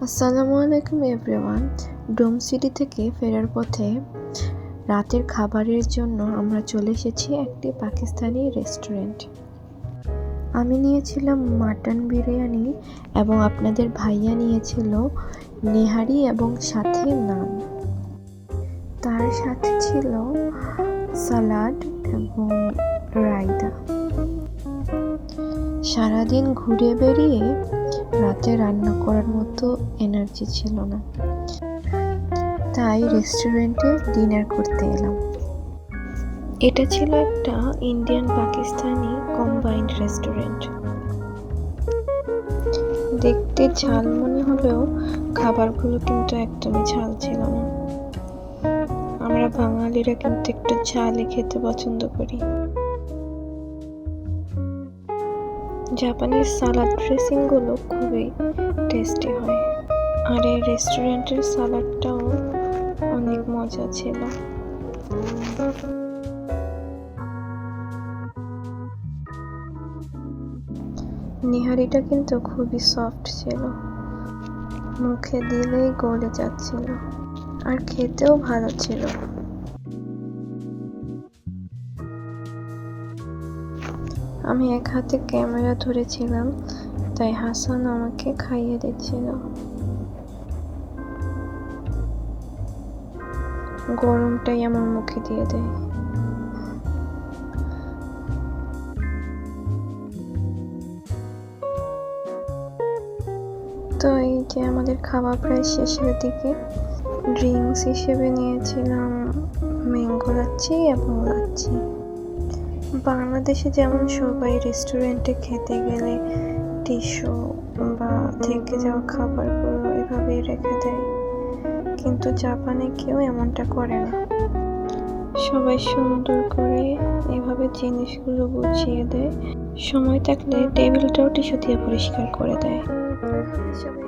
আসসালামু আলাইকুম এভরিওয়ান ডোম সিটি থেকে ফেরার পথে রাতের খাবারের জন্য আমরা চলে এসেছি একটি পাকিস্তানি রেস্টুরেন্ট আমি নিয়েছিলাম মাটন বিরিয়ানি এবং আপনাদের ভাইয়া নিয়েছিল নেহারি এবং সাথে নান। তার সাথে ছিল সালাড এবং রায়তা। সারাদিন ঘুরে বেরিয়ে রাতে রান্না করার মতো এনার্জি ছিল না। তাই রেস্টুরেন্টে ডিনার করতে এলাম। এটা ছিল একটা ইন্ডিয়ান পাকিস্তানি কম্বাইন্ড রেস্টুরেন্ট দেখতে ঝাল মনে হলেও খাবারগুলো কিন্তু একদমই ঝাল ছিল না। আমরা বাঙালিরা কিন্তু একটু ঝালে খেতে পছন্দ করি। জাপানিজ সালাদ ড্রেসিংগুলো খুবই টেস্টি হয়। আর এই রেস্টুরেন্টের সালাডটাও অনেক মজা ছিল। নিহারিটা কিন্তু খুবই সফট ছিল। মুখে দিলেই গলে যাচ্ছিল। আর খেতেও ভালো ছিল। আমি এক হাতে ক্যামেরা ধরেছিলাম, তাই হাসান আমাকে খাইয়ে দিচ্ছিল। গরমটাই আমার মুখে দিয়ে দেয়। তো এই যে আমাদের খাওয়া প্রায় শেষের দিকে ড্রিঙ্কস হিসেবে নিয়েছিলাম ম্যাঙ্গো লাচ্ছি এবং লাচ্ছি। বাংলাদেশে যেমন সবাই রেস্টুরেন্টে খেতে গেলে টিস্যু বা থেকে যাওয়া খাবারগুলো এভাবেই রেখে দেয়। কিন্তু জাপানে কেউ এমনটা করে না। সবাই সুন্দর করে এভাবে জিনিসগুলো গুছিয়ে দেয়। সময় থাকলে টেবিলটাও টিস্যু দিয়ে পরিষ্কার করে দেয়। সবাই